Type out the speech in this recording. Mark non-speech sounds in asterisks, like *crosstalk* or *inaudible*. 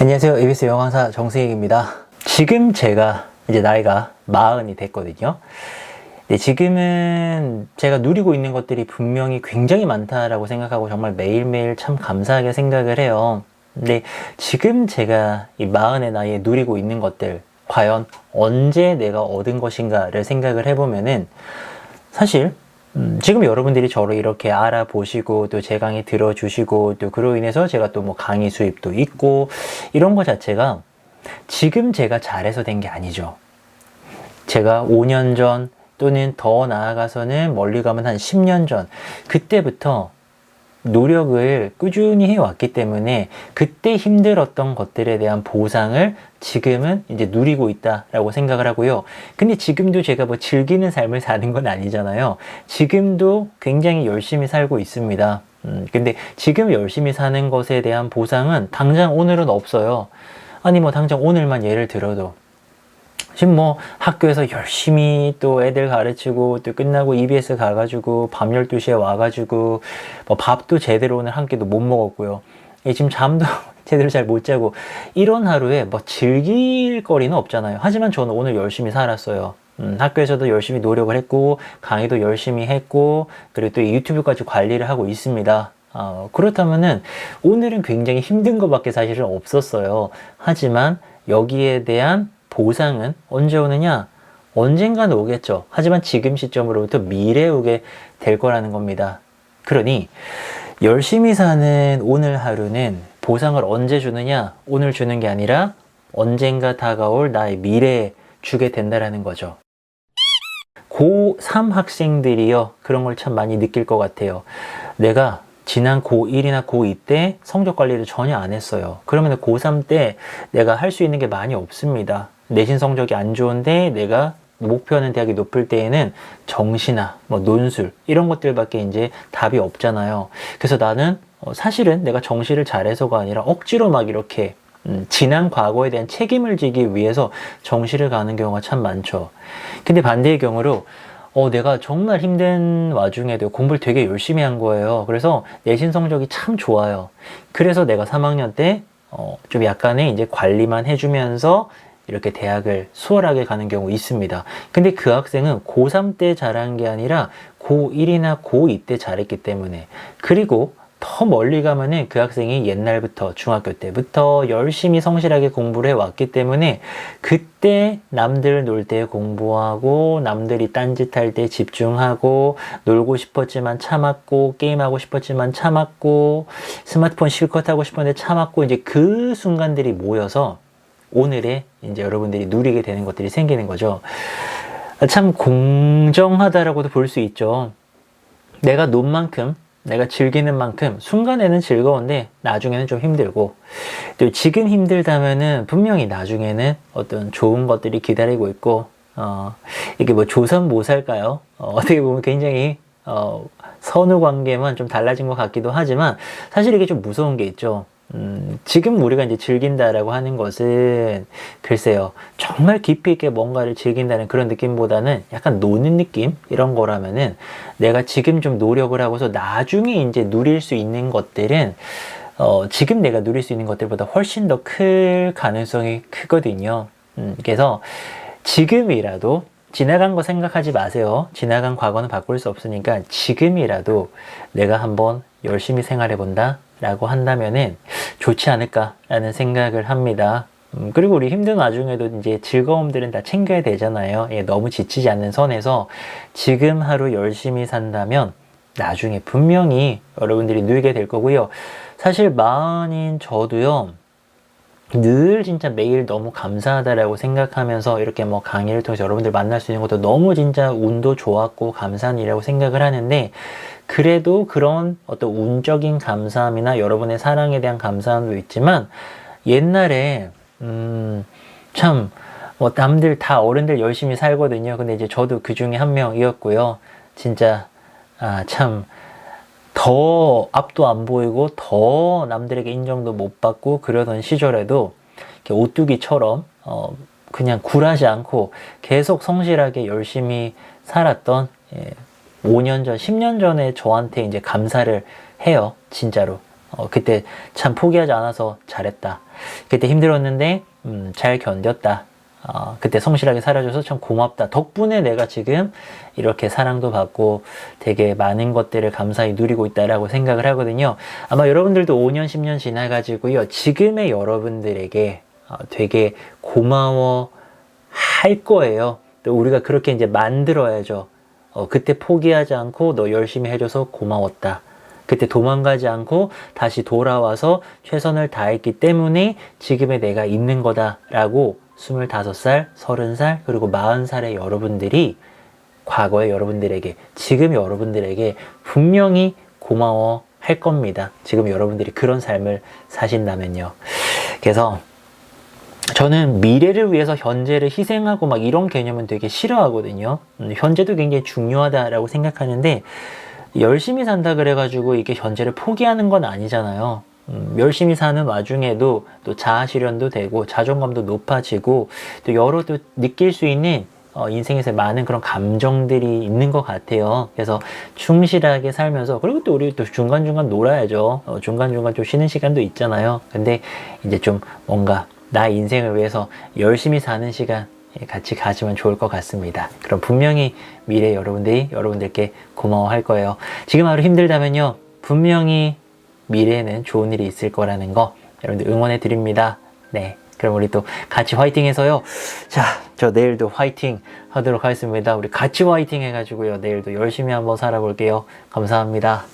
안녕하세요. ABS 영화사 정승익입니다. 지금 제가 이제 나이가 마흔이 됐거든요. 네, 지금은 제가 누리고 있는 것들이 분명히 굉장히 많다라고 생각하고 정말 매일매일 참 감사하게 생각을 해요. 근데 지금 제가 이 마흔의 나이에 누리고 있는 것들, 과연 언제 내가 얻은 것인가를 생각을 해보면은 사실 음, 지금 여러분들이 저를 이렇게 알아보시고 또 제 강의 들어주시고 또 그로 인해서 제가 또 뭐 강의 수입도 있고 이런 것 자체가 지금 제가 잘해서 된 게 아니죠. 제가 5년 전 또는 더 나아가서는 멀리 가면 한 10년 전 그때부터 노력을 꾸준히 해왔기 때문에 그때 힘들었던 것들에 대한 보상을 지금은 이제 누리고 있다라고 생각을 하고요. 근데 지금도 제가 뭐 즐기는 삶을 사는 건 아니잖아요. 지금도 굉장히 열심히 살고 있습니다. 음, 근데 지금 열심히 사는 것에 대한 보상은 당장 오늘은 없어요. 아니 뭐 당장 오늘만 예를 들어도 지금 뭐 학교에서 열심히 또 애들 가르치고 또 끝나고 EBS 가가지고 밤 12시에 와가지고 뭐 밥도 제대로 오늘 한 끼도 못 먹었고요. 예, 지금 잠도 *laughs* 제대로 잘 못 자고 이런 하루에 뭐 즐길 거리는 없잖아요. 하지만 저는 오늘 열심히 살았어요. 음, 학교에서도 열심히 노력을 했고 강의도 열심히 했고 그리고 또 유튜브까지 관리를 하고 있습니다. 어, 그렇다면은 오늘은 굉장히 힘든 것밖에 사실은 없었어요. 하지만 여기에 대한 보상은 언제 오느냐? 언젠가는 오겠죠. 하지만 지금 시점으로부터 미래에 오게 될 거라는 겁니다. 그러니 열심히 사는 오늘 하루는 보상을 언제 주느냐? 오늘 주는 게 아니라 언젠가 다가올 나의 미래에 주게 된다라는 거죠. 고3 학생들이요. 그런 걸 참 많이 느낄 것 같아요. 내가 지난 고1이나 고2 때 성적 관리를 전혀 안 했어요. 그러면 고3 때 내가 할 수 있는 게 많이 없습니다. 내신 성적이 안 좋은데 내가 목표하는 대학이 높을 때에는 정시나 뭐 논술 이런 것들밖에 이제 답이 없잖아요. 그래서 나는 어, 사실은 내가 정시를 잘해서가 아니라 억지로 막 이렇게 음, 지난 과거에 대한 책임을 지기 위해서 정시를 가는 경우가 참 많죠. 근데 반대의 경우로 어, 내가 정말 힘든 와중에도 공부를 되게 열심히 한 거예요. 그래서 내신 성적이 참 좋아요. 그래서 내가 3학년 때, 어, 좀 약간의 이제 관리만 해주면서 이렇게 대학을 수월하게 가는 경우 있습니다. 근데 그 학생은 고3 때 잘한 게 아니라 고1이나 고2 때 잘했기 때문에 그리고 더 멀리 가면은 그 학생이 옛날부터 중학교 때부터 열심히 성실하게 공부를 해왔기 때문에 그때 남들 놀 때 공부하고 남들이 딴짓할 때 집중하고 놀고 싶었지만 참았고 게임하고 싶었지만 참았고 스마트폰 실컷 하고 싶었는데 참았고 이제 그 순간들이 모여서 오늘의 이제 여러분들이 누리게 되는 것들이 생기는 거죠. 참 공정하다라고도 볼 수 있죠. 내가 논 만큼 내가 즐기는 만큼 순간에는 즐거운데 나중에는 좀 힘들고 또 지금 힘들다면은 분명히 나중에는 어떤 좋은 것들이 기다리고 있고 어 이게 뭐 조선 모살까요? 어, 어떻게 보면 굉장히 어 선후 관계만 좀 달라진 것 같기도 하지만 사실 이게 좀 무서운 게 있죠. 음, 지금 우리가 이제 즐긴다라고 하는 것은 글쎄요 정말 깊이 있게 뭔가를 즐긴다는 그런 느낌보다는 약간 노는 느낌 이런 거라면은 내가 지금 좀 노력을 하고서 나중에 이제 누릴 수 있는 것들은 어, 지금 내가 누릴 수 있는 것들보다 훨씬 더 클 가능성이 크거든요. 음, 그래서 지금이라도 지나간 거 생각하지 마세요. 지나간 과거는 바꿀 수 없으니까 지금이라도 내가 한번 열심히 생활해 본다 라고 한다면은 좋지 않을까라는 생각을 합니다. 음, 그리고 우리 힘든 와중에도 이제 즐거움들은 다 챙겨야 되잖아요. 예, 너무 지치지 않는 선에서 지금 하루 열심히 산다면 나중에 분명히 여러분들이 누리게 될 거고요. 사실 마흔인 저도요. 늘 진짜 매일 너무 감사하다라고 생각하면서 이렇게 뭐 강의를 통해서 여러분들 만날 수 있는 것도 너무 진짜 운도 좋았고 감사한 일이라고 생각을 하는데 그래도 그런 어떤 운적인 감사함이나 여러분의 사랑에 대한 감사함도 있지만 옛날에 음, 참, 뭐, 남들 다 어른들 열심히 살거든요. 근데 이제 저도 그 중에 한 명이었고요. 진짜, 아, 참, 더 앞도 안 보이고, 더 남들에게 인정도 못 받고, 그러던 시절에도, 오뚜기처럼, 어, 그냥 굴하지 않고, 계속 성실하게 열심히 살았던, 예, 5년 전, 10년 전에 저한테 이제 감사를 해요. 진짜로. 어, 그때 참 포기하지 않아서 잘했다. 그때 힘들었는데 음, 잘 견뎠다. 어, 그때 성실하게 살아줘서 참 고맙다. 덕분에 내가 지금 이렇게 사랑도 받고 되게 많은 것들을 감사히 누리고 있다라고 생각을 하거든요. 아마 여러분들도 5년, 10년 지나가지고요. 지금의 여러분들에게 어, 되게 고마워 할 거예요. 또 우리가 그렇게 이제 만들어야죠. 어, 그때 포기하지 않고 너 열심히 해줘서 고마웠다. 그때 도망가지 않고 다시 돌아와서 최선을 다했기 때문에 지금의 내가 있는 거다라고 25살, 30살, 그리고 40살의 여러분들이 과거의 여러분들에게, 지금 여러분들에게 분명히 고마워 할 겁니다. 지금 여러분들이 그런 삶을 사신다면요. 그래서 저는 미래를 위해서 현재를 희생하고 막 이런 개념은 되게 싫어하거든요. 음, 현재도 굉장히 중요하다라고 생각하는데 열심히 산다 그래가지고 이게 현재를 포기하는 건 아니잖아요. 음, 열심히 사는 와중에도 또 자아 실현도 되고 자존감도 높아지고 또 여러 또 느낄 수 있는 어, 인생에서 많은 그런 감정들이 있는 것 같아요. 그래서 충실하게 살면서 그리고 또 우리 또 중간중간 놀아야죠. 어, 중간중간 좀 쉬는 시간도 있잖아요. 근데 이제 좀 뭔가 나 인생을 위해서 열심히 사는 시간 예, 같이 가지면 좋을 것 같습니다. 그럼 분명히 미래 여러분들이 여러분들께 고마워할 거예요. 지금 하루 힘들다면요. 분명히 미래에는 좋은 일이 있을 거라는 거 여러분들 응원해 드립니다. 네. 그럼 우리 또 같이 화이팅 해서요. 자, 저 내일도 화이팅 하도록 하겠습니다. 우리 같이 화이팅 해가지고요. 내일도 열심히 한번 살아볼게요. 감사합니다.